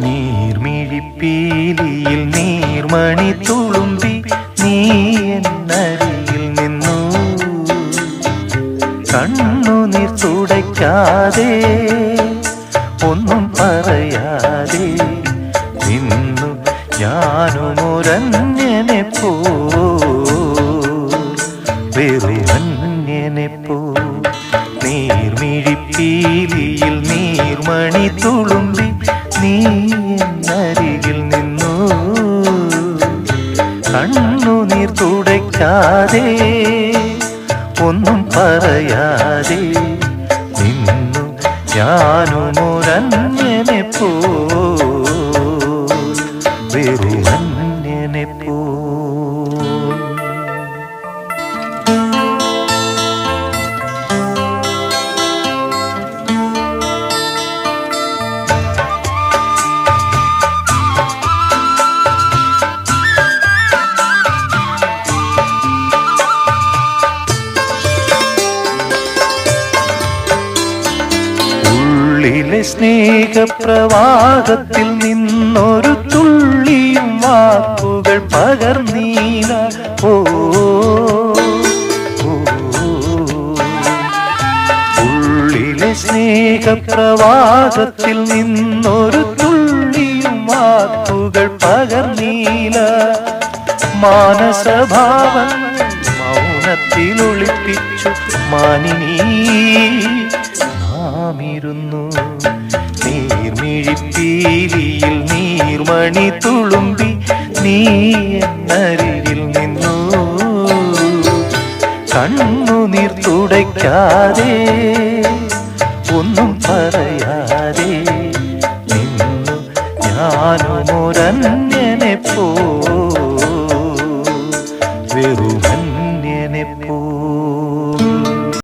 നീർമിഴിപ്പീലിയിൽ നീർമണി തുളുമ്പി നീ എന്നരിയിൽ നിന്നു. കണ്ണു നീർ തുടയ്ക്കാതെ ഒന്നും പറയാതെ നിന്നു. ഞാനുമൊരന്യനെ പോ വെറു പോ. നീർമിഴിപ്പീലിയിൽ നീർമണി തുളും കണ്ണുനീർ തുടയ്ക്കാതെ ഒന്നും പറയാതെ നിന്നു ഞാനും ഒരന്യനെ പോ വെറുമന്യനെ ഉള്ളിലെ സ്നേഹപ്രവാഹത്തിൽ നിന്നൊരു തുള്ളിയും വാക്കുകൾ പകർന്നീന. ഓ. ഉള്ളിലെ സ്നേഹപ്രവാഹത്തിൽ നിന്നൊരു തുള്ളിയും വാക്കുകൾ പകർന്നീല മാനസഭാവൻ മൗനത്തിൽ ഒളിപ്പിച്ചു മാനിനീ. നാമിരുന്നു. നീർമിഴിപ്പീലിയിൽ നീർമണി തുളുമ്പി നീ എന്നരികിൽ നിന്നു. കണ്ണു നീർ തുടയ്ക്കാതെ ഒന്നും പറയാതെ നിന്നു. ഞാനുമൊരന്യനെ പോ വെറുമന്യനെ പോ